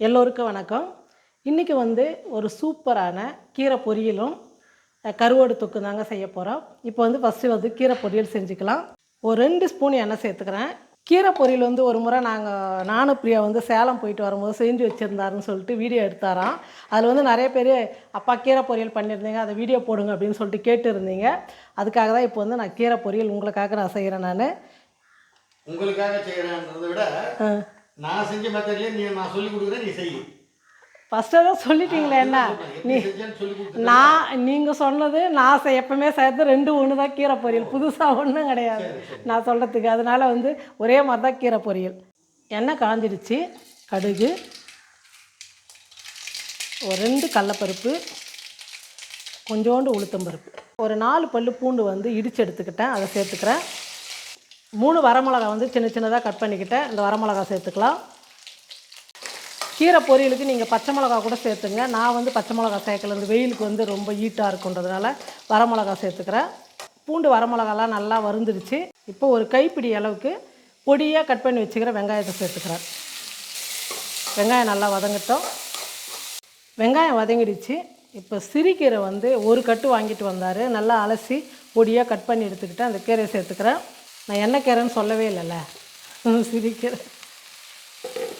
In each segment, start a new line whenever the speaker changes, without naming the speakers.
எல்லோருக்கும் வணக்கம். இன்றைக்கி வந்து ஒரு சூப்பரான கீரை பொரியலும் கருவாடு தொக்கு தாங்க செய்ய போகிறோம் இப்போ வந்து ஃபஸ்ட்டு வந்து கீரை பொரியல் செஞ்சுக்கலாம். ஒரு ரெண்டு ஸ்பூன் எண்ணெய் சேர்த்துக்கிறேன். கீரை பொரியல் வந்து ஒரு முறை நாங்கள் நானும் பிரியா வந்து சேலம் போயிட்டு வரும்போது செஞ்சு வச்சுருந்தாருன்னு சொல்லிட்டு வீடியோ எடுத்தாராம். அதில் வந்து நிறைய பேர் அப்பா கீரை பொரியல் பண்ணியிருந்தீங்க அதை வீடியோ போடுங்க அப்படின்னு சொல்லிட்டு கேட்டு இருந்தீங்க அதுக்காக தான் இப்போ வந்து நான் கீரை பொரியல் உங்களுக்காக நான் செய்கிறேன் நான்.
உங்களுக்காக செய்கிறேன்றதை விட நான் செஞ்ச மெத்தட்லேயே நீ நான் சொல்லி கொடுக்குறேன் நீ செய்.
ஃபஸ்ட்டு தான் சொல்லிட்டீங்களே என்ன?
கொடுத்து
நான் நீங்கள் சொன்னது நான் எப்பவுமே சேர்த்து ரெண்டு ஒன்று தான் கீரை பொரியல். புதுசாக ஒன்றும் கிடையாது. நான் சொல்கிறதுக்கு அதனால் வந்து ஒரே மாதிரி தான் கீரை பொரியல். எண்ணெய் காஞ்சிடுச்சு கடுகு. ஒரு ரெண்டு கடலப்பருப்பு. கொஞ்சோண்டு உளுத்தம்பருப்பு. ஒரு நாலு பல்லு பூண்டு வந்து இடித்து எடுத்துக்கிட்டேன். அதை சேர்த்துக்கிறேன். மூணு வரமிளகா வந்து சின்ன சின்னதாக கட் பண்ணிக்கிட்டேன். இந்த வரமிளகா சேர்த்துக்கலாம். கீரை பொரியலுக்கு நீங்கள் பச்சை மிளகா கூட சேர்த்துங்க. நான் வந்து பச்சை மிளகா சேர்க்கல. இந்த வெயிலுக்கு வந்து ரொம்ப ஹீட்டாக இருக்குன்றதுனால வரமிளகா சேர்த்துக்கிறேன். பூண்டு வரமிளகாலாம் நல்லா வருந்துருச்சு இப்போ ஒரு கைப்பிடி அளவுக்கு பொடியாக கட் பண்ணி வச்சுக்கிற வெங்காயத்தை சேர்த்துக்கிறேன். வெங்காயம் நல்லா வதங்கட்டும். வெங்காயம் வதங்கிடுச்சு. இப்போ சிறுகீரை வந்து ஒரு கட்டு வாங்கிட்டு வந்தார். நல்லா அலசி பொடியாக கட் பண்ணி எடுத்துக்கிட்டு அந்த கீரையை சேர்த்துக்கிறேன். நான் என்ன கீரைன்னு சொல்லவே இல்லைல்ல. சிறுகீரை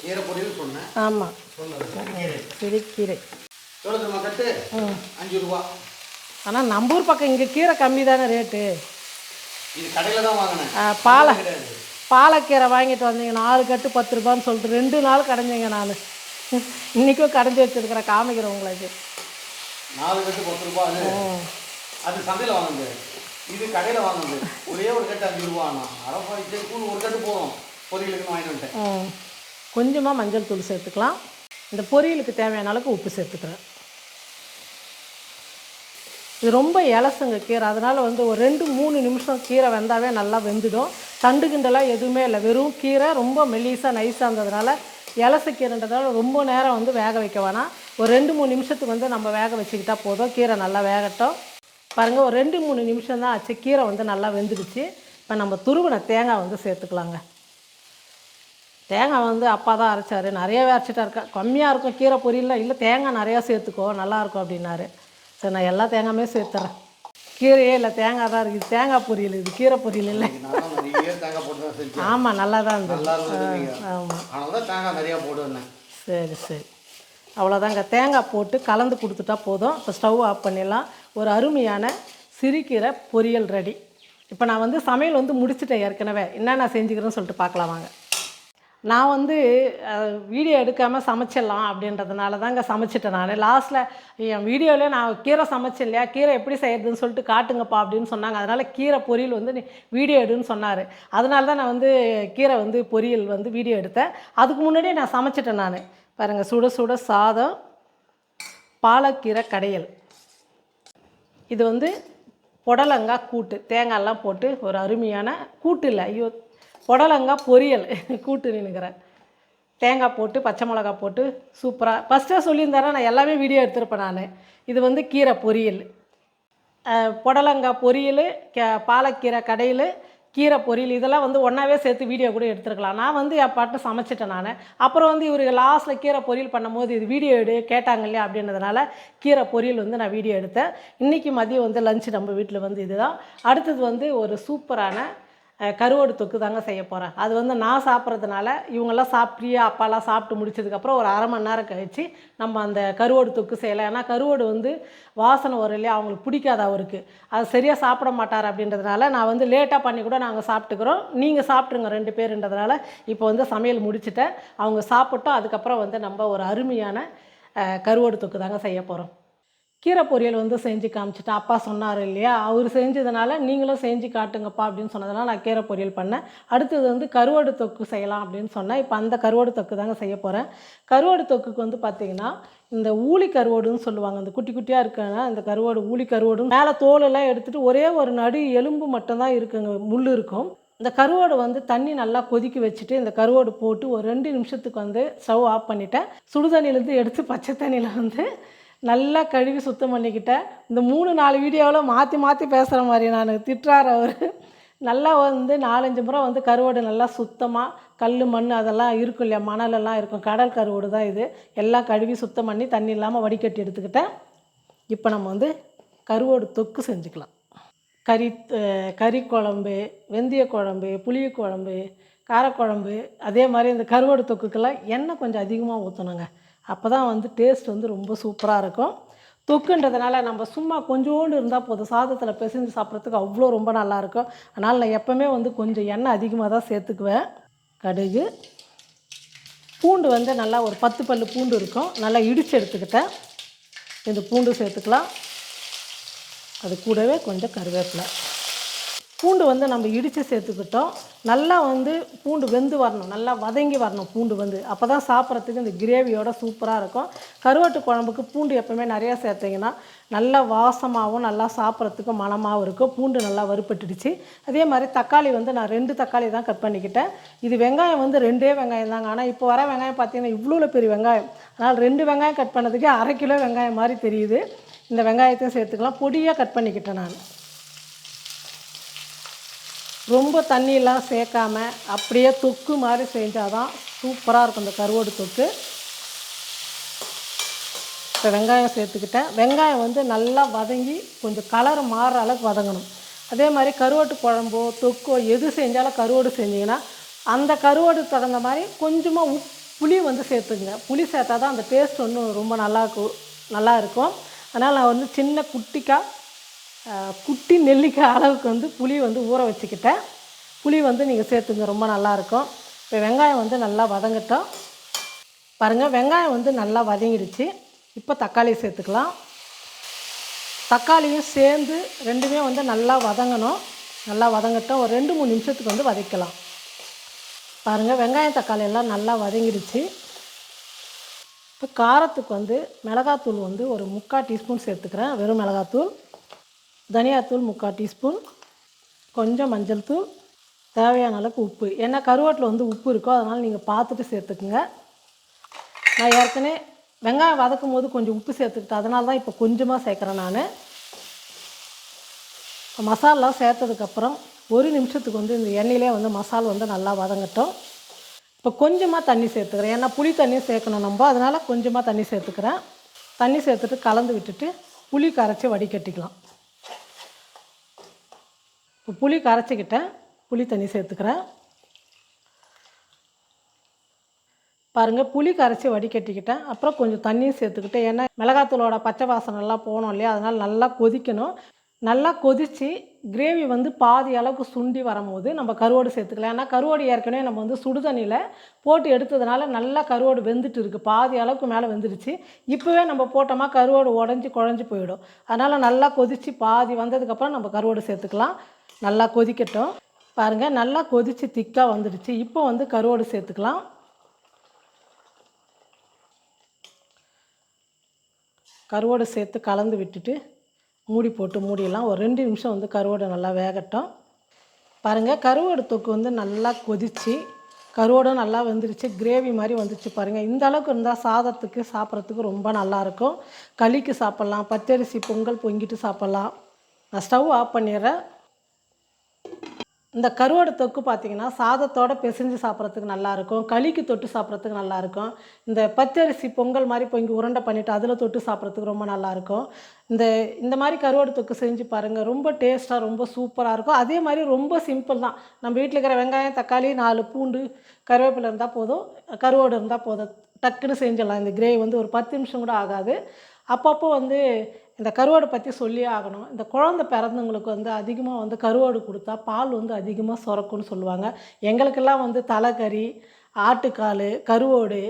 கீரை பொரியல் சொன்னேன்.
ஆமாம்
சொன்னது. கீரை.
சிறுகீரை
எவ்வளோ தெரியுமா கட்டு? அஞ்சு ரூபா.
ஆனால் நம்ம ஊர் பக்கம் இங்கே கீரை கம்மி தானே ரேட்டு.
இது கடையில் தான் வாங்கினேன்.
பாலை. பாலக்கீரை வாங்கிட்டு வந்தீங்க நாலு கட்டு பத்து ரூபான்னு சொல்லிட்டு ரெண்டு நாள் கடைஞ்சேங்க நான். இன்றைக்கும் கடைஞ்சி வச்சுருக்கிறேன் காமிக்கிறேன் உங்களுக்கு.
நாலு கட்டு பத்து ரூபா அது. அது சந்தையில் வாங்குது இது கடையில் வாங்கினது. ஒரே ஒரு கட்டு அஞ்சு ரூபா அரப்பா ஒரு கட்டு போதும். பொரியலுக்கு வாங்கிட்டு வந்துட்டேன்.
கொஞ்சமாக மஞ்சள் தூள் சேர்த்துக்கலாம். இந்த பொரியலுக்கு தேவையான அளவுக்கு உப்பு சேர்த்துக்கிறேன். இது ரொம்ப இலசுங்க கீரை. அதனால் வந்து ஒரு ரெண்டு மூணு நிமிஷம் கீரை வெந்தாவே நல்லா வெந்துடும். தண்டு கிண்டெல்லாம் எதுவுமே இல்லை. வெறும் கீரை ரொம்ப மெல்லிசாக நைஸாக இருந்ததுனால இலசு கீரைன்றதால ரொம்ப நேரம் வந்து வேக வைக்க வேணாம். ஒரு ரெண்டு மூணு நிமிஷத்துக்கு வந்து நம்ம வேக வச்சுக்கிட்டா போதும். கீரை நல்லா வேகட்டும். பாருங்கள் ஒரு ரெண்டு மூணு நிமிஷம் தான் ஆச்சு. கீரை வந்து நல்லா வெந்துடுச்சு. இப்போ நம்ம துருவின தேங்காய் வந்து சேர்த்துக்கலாங்க. தேங்காய் வந்து அப்பா தான் அரைச்சாரு. நிறையவே அரைச்சிட்டா இருக்கா? கம்மியாக இருக்கும். கீரை பொரியலில் இல்லை தேங்காய் நிறையா சேர்த்துக்கோ. நல்லாயிருக்கும் அப்படின்னாரு. சரி நான் எல்லா தேங்காயுமே சேர்த்துறேன். கீரையே இல்லை தேங்காய் தான் இருக்குது. தேங்காய் பொரியல் இது. கீரை பொரியல் இல்லை. ஆமாம் நல்லா தான் இருந்தது. ஆமாம் சரி சரி. அவ்வளோதாங்க தேங்காய் போட்டு கலந்து கொடுத்துட்டா போதும். இப்போ ஸ்டவ் ஆஃப் பண்ணிடலாம். ஒரு அருமையான சிறுகீரை பொரியல் ரெடி. இப்போ நான் வந்து சமையல் வந்து முடிச்சிட்டேன் ஏற்கனவே. என்ன நான் செஞ்சுக்கிறேன்னு சொல்லிட்டு பார்க்கலாம் வாங்க. நான் வந்து வீடியோ எடுக்காமல் சமைச்சிடலாம் அப்படின்றதுனால தாங்க சமைச்சிட்டேன் நான். லாஸ்ட்டில் என் வீடியோவில் நான் கீரை சமைச்சேன் இல்லையா? கீரை எப்படி செய்யறதுன்னு சொல்லிட்டு காட்டுங்கப்பா அப்படின்னு சொன்னாங்க. அதனால் கீரை பொரியல் வந்து நீ வீடியோ எடுன்னு சொன்னார். அதனால தான் நான் வந்து கீரை வந்து பொரியல் வந்து வீடியோ எடுத்தேன். அதுக்கு முன்னாடியே நான் சமைச்சிட்டேன் நான். பாருங்கள் சுட சுட சாதம் பாலக்கீரை கடையல். இது வந்து புடலங்காய் கூட்டு. தேங்காயெல்லாம் போட்டு ஒரு அருமையான கூட்டு இல்லை. ஐயோ புடலங்காய் பொரியல். கூட்டு நினைக்கிறேன் தேங்காய் போட்டு பச்சை மிளகா போட்டு சூப்பராக ஃபஸ்ட்டாக சொல்லியிருந்தாரா நான் எல்லாமே வீடியோ எடுத்திருப்பேன் நான். இது வந்து கீரை பொரியல். புடலங்காய் பொரியல் கே பாலக்கீரை கடையில் கீரை பொரியல் இதெல்லாம் வந்து ஒன்றாவே சேர்த்து வீடியோ கூட எடுத்துருக்கலாம். நான் வந்து என் பாட்டு சமைச்சிட்டேன் நான். அப்புறம் வந்து இவருக்கு லாஸ்ட்டில் கீரை பொரியல் பண்ணும்போது இது வீடியோ எடு கேட்டாங்க இல்லையா அப்படின்றதுனால கீரை பொரியல் வந்து நான் வீடியோ எடுத்தேன். இன்றைக்கி மதியம் வந்து லஞ்சு நம்ம வீட்டில் வந்து இதுதான். அடுத்தது வந்து ஒரு சூப்பரான கருவாடு தொக்கு தாங்க செய்ய போகிறேன் அது வந்து நான் சாப்பிட்றதுனால இவங்கெல்லாம் சாப்பிட்றியா அப்பாலாம் சாப்பிட்டு முடிச்சதுக்கப்புறம் ஒரு அரை மணி நேரம் கழிச்சு நம்ம அந்த கருவாடு தொக்கு செய்யலாம். ஏன்னா கருவாடு வந்து வாசனை வரும் இல்லையா? அவங்களுக்கு பிடிக்காது அவருக்கு. அது சரியாக சாப்பிட மாட்டார் அப்படின்றதுனால நான் வந்து லேட்டாக பண்ணி கூட நாங்கள் சாப்பிட்டுக்கிறோம். நீங்கள் சாப்பிட்ருங்க ரெண்டு பேருன்றதுனால இப்போ வந்து சமையல் முடிச்சுட்டேன். அவங்க சாப்பிட்டோம். அதுக்கப்புறம் வந்து நம்ம ஒரு அருமையான கருவாடு தொக்கு தாங்க செய்ய போகிறோம் கீரை பொரியல் வந்து செஞ்சு காமிச்சிட்டு அப்பா சொன்னார் இல்லையா? அவர் செஞ்சதுனால நீங்களும் செஞ்சு காட்டுங்கப்பா அப்படின்னு சொன்னதுனால நான் கீரை பொரியல் பண்ணேன். அடுத்தது வந்து கருவாடு தொக்கு செய்யலாம் அப்படின்னு சொன்னேன். இப்போ அந்த கருவாடு தொக்கு தாங்க செய்ய போகிறேன் கருவாடு தொக்குக்கு வந்து பார்த்திங்கன்னா இந்த ஊளி கருவாடுன்னு சொல்லுவாங்க. அந்த குட்டி குட்டியாக இருக்குன்னா இந்த கருவாடு ஊளி கருவாடு மேலே தோலெல்லாம் எடுத்துகிட்டு ஒரே ஒரு நடு எலும்பு மட்டும்தான் இருக்குங்க முள் இருக்கும். இந்த கருவாடு வந்து தண்ணி நல்லா கொதிக்க வச்சுட்டு இந்த கருவாடு போட்டு ஒரு ரெண்டு நிமிஷத்துக்கு வந்து ஸ்டவ் ஆஃப் பண்ணிட்டேன். சுடுதண்ணிலேருந்து எடுத்து பச்சை தண்ணியில் வந்து நல்லா கழுவி சுத்தம் பண்ணிக்கிட்டேன். இந்த மூணு நாலு வீடியோவில் மாற்றி மாற்றி பேசுகிற மாதிரி நான். திட்டுறார் அவர். நல்லா வந்து நாலஞ்சு முறை வந்து கருவாடு நல்லா சுத்தமாக கல் மண் அதெல்லாம் இருக்கும் இல்லையா? மணலெல்லாம் இருக்கும். கடல் கருவாடு தான் இது. எல்லாம் கழுவி சுத்தம் பண்ணி தண்ணி இல்லாமல் வடிகட்டி எடுத்துக்கிட்டேன். இப்போ நம்ம வந்து கருவாடு தொக்கு செஞ்சுக்கலாம். கறி கறி குழம்பு வெந்தய குழம்பு புளிய குழம்பு காரக்குழம்பு அதே மாதிரி இந்த கருவாடு தொக்குக்கெல்லாம் எண்ணெய் கொஞ்சம் அதிகமாக ஊற்றணுங்க அப்போ தான் வந்து டேஸ்ட் வந்து ரொம்ப சூப்பராக இருக்கும். தொக்குன்றதுனால நம்ம சும்மா கொஞ்சோண்டு இருந்தால் போதும். சாதத்தில் பிசைஞ்சு சாப்பிட்றதுக்கு அவ்வளோ ரொம்ப நல்லாயிருக்கும் அதனால் நான் எப்போவுமே வந்து கொஞ்சம் எண்ணெய் அதிகமாக தான் சேர்த்துக்குவேன். கடுகு. பூண்டு வந்து நல்லா ஒரு பத்து பல்லு பூண்டு இருக்கும். நல்லா இடித்து எடுத்துக்கிட்டேன். இந்த பூண்டு சேர்த்துக்கலாம். அது கூடவே கொஞ்சம் கருவேப்பிலை. பூண்டு வந்து நம்ம இடித்து சேர்த்துக்கிட்டோம். நல்லா வந்து பூண்டு வெந்து வரணும். நல்லா வதங்கி வரணும் பூண்டு வந்து. அப்போ தான் சாப்பிட்றதுக்கு இந்த கிரேவியோட சூப்பராக இருக்கும். கருவாட்டு குழம்புக்கு பூண்டு எப்பவுமே நிறையா சேர்த்திங்கன்னா நல்லா வாசமாகவும் நல்லா சாப்பிட்றதுக்கு மணமாகவும் இருக்கும். பூண்டு நல்லா வறுப்பட்டுடுச்சு அதே மாதிரி தக்காளி வந்து நான் ரெண்டு தக்காளி தான் கட் பண்ணிக்கிட்டேன். இது வெங்காயம் வந்து ரெண்டே வெங்காயம் தாங்க. ஆனால் இப்போ வர வெங்காயம் பார்த்தீங்கன்னா இவ்வளோ பெரிய வெங்காயம். அதனால் ரெண்டு வெங்காயம் கட் பண்ணதுக்கே அரை கிலோ வெங்காயம் மாதிரி தெரியுது. இந்த வெங்காயத்தையும் சேர்த்துக்கலாம். பொடியாக கட் பண்ணிக்கிட்டேன் நான். ரொம்ப தண்ணியெல்லாம் சேர்க்காம அப்படியே தொக்கு மாதிரி செஞ்சால் தான் சூப்பராக இருக்கும் இந்த கருவாடு தொக்கு. இப்போ வெங்காயம் சேர்த்துக்கிட்டேன். வெங்காயம் வந்து நல்லா வதங்கி கொஞ்சம் கலர் மாறுற அளவுக்கு வதங்கணும். அதே மாதிரி கருவாட்டு குழம்போ தொக்கோ எது செஞ்சாலும் கருவாடு செஞ்சிங்கன்னா அந்த கருவாடு தகுந்த மாதிரி கொஞ்சமாக உப் புளி வந்து சேர்த்துக்குங்க. புளி சேர்த்தா தான் அந்த டேஸ்ட் ஒன்றும் ரொம்ப நல்லா இருக்கும் நல்லா இருக்கும். அதனால் நான் வந்து சின்ன குட்டிக்காக குட்டி நெல்லிக்காய் அளவுக்கு வந்து புளி வந்து ஊற வச்சுக்கிட்டேன். புளி வந்து நீங்கள் சேர்த்துங்க ரொம்ப நல்லாயிருக்கும் இப்போ வெங்காயம் வந்து நல்லா வதங்கட்டும். பாருங்கள் வெங்காயம் வந்து நல்லா வதங்கிடுச்சு. இப்போ தக்காளி சேர்த்துக்கலாம். தக்காளியும் சேர்ந்து ரெண்டுமே வந்து நல்லா வதங்கணும். நல்லா வதங்கட்டும். ஒரு ரெண்டு மூணு நிமிஷத்துக்கு வந்து வதக்கலாம். பாருங்கள் வெங்காயம் தக்காளி எல்லாம் நல்லா வதங்கிடுச்சு. இப்போ காரத்துக்கு வந்து மிளகாத்தூள் வந்து ஒரு முக்கால் டீஸ்பூன் சேர்த்துக்கிறேன் வெறும் மிளகாத்தூள். தனியாத்தூள் முக்கால் டீஸ்பூன் கொஞ்சம் மஞ்சள் தூள் தேவையான அளவுக்கு உப்பு. ஏன்னா கருவாட்டில் வந்து உப்பு இருக்கோ அதனால் நீங்கள் பார்த்துட்டு சேர்த்துக்குங்க. நான் ஏற்கனவே வெங்காயம் வதக்கும் போது கொஞ்சம் உப்பு சேர்த்துக்கிட்டேன். அதனால தான் இப்போ கொஞ்சமாக சேர்க்குறேன் நான். மசாலா சேர்த்ததுக்கப்புறம் ஒரு நிமிஷத்துக்கு வந்து இந்த எண்ணெயிலே வந்து மசாலா வந்து நல்லா வதங்கட்டும். இப்போ கொஞ்சமாக தண்ணி சேர்த்துக்கிறேன். ஏன்னா புளி தண்ணி சேர்க்கணும் நம்ம. அதனால் கொஞ்சமாக தண்ணி சேர்த்துக்கிறேன். தண்ணி சேர்த்துட்டு கலந்து விட்டுட்டு புளி கரைச்சி வடிகட்டிக்கலாம். இப்போ புளி கரைச்சிக்கிட்டேன். புளி தண்ணி சேர்த்துக்கிறேன். பாருங்கள் புளி கரைச்சி வடிகட்டிக்கிட்டேன். அப்புறம் கொஞ்சம் தண்ணியும் சேர்த்துக்கிட்டேன். ஏன்னா மிளகாத்தூளோட பச்சை வாசனை எல்லாம் போகணும் இல்லையா? அதனால் நல்லா கொதிக்கணும். நல்லா கொதித்து கிரேவி வந்து பாதி அளவுக்கு சுண்டி வரும்போது நம்ம கருவாடு சேர்த்துக்கலாம். ஏன்னா கருவாடு ஏற்கனவே நம்ம வந்து சுடு தண்ணியில் போட்டு எடுத்ததுனால நல்லா கருவாடு வெந்துட்டு இருக்குது பாதி அளவுக்கு மேலே வெந்துடுச்சு இப்போவே நம்ம போட்டோமா கருவாடு உடஞ்சி குழஞ்சி போயிடும். அதனால் நல்லா கொதித்து பாதி வந்ததுக்கப்புறம் நம்ம கருவாடு சேர்த்துக்கலாம். நல்லா கொதிக்கட்டும். பாருங்கள் நல்லா கொதித்து திக்காக வந்துடுச்சு. இப்போ வந்து கருவாடு சேர்த்துக்கலாம். கருவாடு சேர்த்து கலந்து விட்டுட்டு மூடி போட்டு மூடிடலாம். ஒரு ரெண்டு நிமிஷம் வந்து கருவாடு நல்லா வேகட்டும். பாருங்கள் கருவாடு தொக்கு வந்து நல்லா கொதிச்சு கருவாடும் நல்லா வந்துருச்சு. கிரேவி மாதிரி வந்துச்சு பாருங்கள் இந்த அளவுக்கு இருந்தால் சாதத்துக்கு சாப்பிட்றதுக்கு ரொம்ப நல்லாயிருக்கும் களிக்கு சாப்பிட்லாம் பச்சரிசி பொங்கல் பொங்கிட்டு சாப்பிட்லாம். நான் ஸ்டவ் ஆஃப் பண்ணிடுறேன். இந்த கருவாடு தொக்கு பார்த்தீங்கன்னா சாதத்தோடு பிசைஞ்சு சாப்பிட்றதுக்கு நல்லாயிருக்கும். களிக்கு தொட்டு சாப்பிட்றதுக்கு நல்லாயிருக்கும். இந்த பச்சரிசி பொங்கல் மாதிரி பொங்கி உருண்டை பண்ணிவிட்டு அதில் தொட்டு சாப்பிட்றதுக்கு ரொம்ப நல்லாயிருக்கும். இந்த இந்த மாதிரி கருவாடு தொக்கு செஞ்சு பாருங்கள் ரொம்ப டேஸ்ட்டாக ரொம்ப சூப்பராக இருக்கும். அதே மாதிரி ரொம்ப சிம்பிள் தான். நம்ம வீட்டில் இருக்கிற வெங்காயம் தக்காளி நாலு பூண்டு கருவேப்பிலை இருந்தால் போதும். கருவாடு இருந்தால் போதும். டக்குன்னு செஞ்சிடலாம். இந்த கிரேவி வந்து ஒரு பத்து நிமிஷம் கூட ஆகாது. அப்பப்போ வந்து இந்த கருவாடு பற்றி சொல்லியே ஆகணும். இந்த குழந்தை பிறந்தவங்களுக்கு வந்து அதிகமாக வந்து கருவாடு கொடுத்தா பால் வந்து அதிகமாக சுரக்கும்னு சொல்லுவாங்க. எங்களுக்கெல்லாம் வந்து தலைக்கறி ஆட்டுக்கால் கருவாடு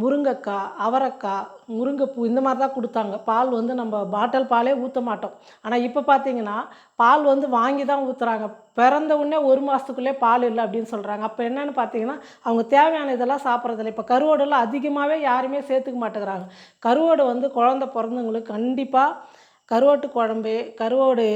முருங்கைக்காய் அவரைக்காய் முருங்கைப்பூ இந்த மாதிரி தான் கொடுத்தாங்க. பால் வந்து நம்ம பாட்டில் பாலே ஊற்ற மாட்டோம். ஆனால் இப்போ பார்த்தீங்கன்னா பால் வந்து வாங்கி தான் ஊற்றுறாங்க பிறந்த உடனே ஒரு மாதத்துக்குள்ளே பால் இல்லை அப்படின்னு சொல்கிறாங்க அப்போ என்னென்னு பார்த்தீங்கன்னா அவங்க தேவையான இதெல்லாம் சாப்பிட்றதில்ல. இப்போ கருவோடெல்லாம் அதிகமாகவே யாருமே சேர்த்துக்க மாட்டேங்கிறாங்க. கருவாடு வந்து குழந்த பிறந்தவங்களுக்கு கண்டிப்பாக கருவாட்டு குழம்பு கருவாடு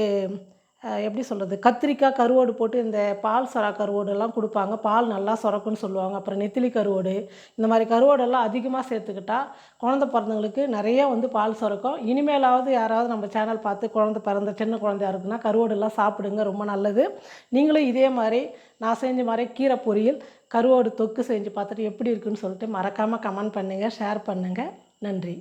எப்படி சொல்கிறது கத்திரிக்காய் கருவோடு போட்டு இந்த பால் சொரா கருவோடெல்லாம் கொடுப்பாங்க. பால் நல்லா சுரக்குன்னு சொல்லுவாங்க. அப்புறம் நெத்திலி கருவோடு. இந்த மாதிரி கருவோடெல்லாம் அதிகமாக சேர்த்துக்கிட்டா குழந்த பிறந்தவங்களுக்கு நிறைய வந்து பால் சுரக்கும். இனிமேலாவது யாராவது நம்ம சேனல் பார்த்து குழந்த பிறந்த சின்ன குழந்தையா இருக்குன்னா கருவோடெல்லாம் சாப்பிடுங்க. ரொம்ப நல்லது. நீங்களும் இதே மாதிரி நான் செஞ்ச மாதிரி கீரை பொரியல் கருவோடு தொக்கு செஞ்சு பார்த்துட்டு எப்படி இருக்குன்னு சொல்லிட்டு மறக்காமல் கமெண்ட் பண்ணுங்கள் ஷேர் பண்ணுங்கள் நன்றி.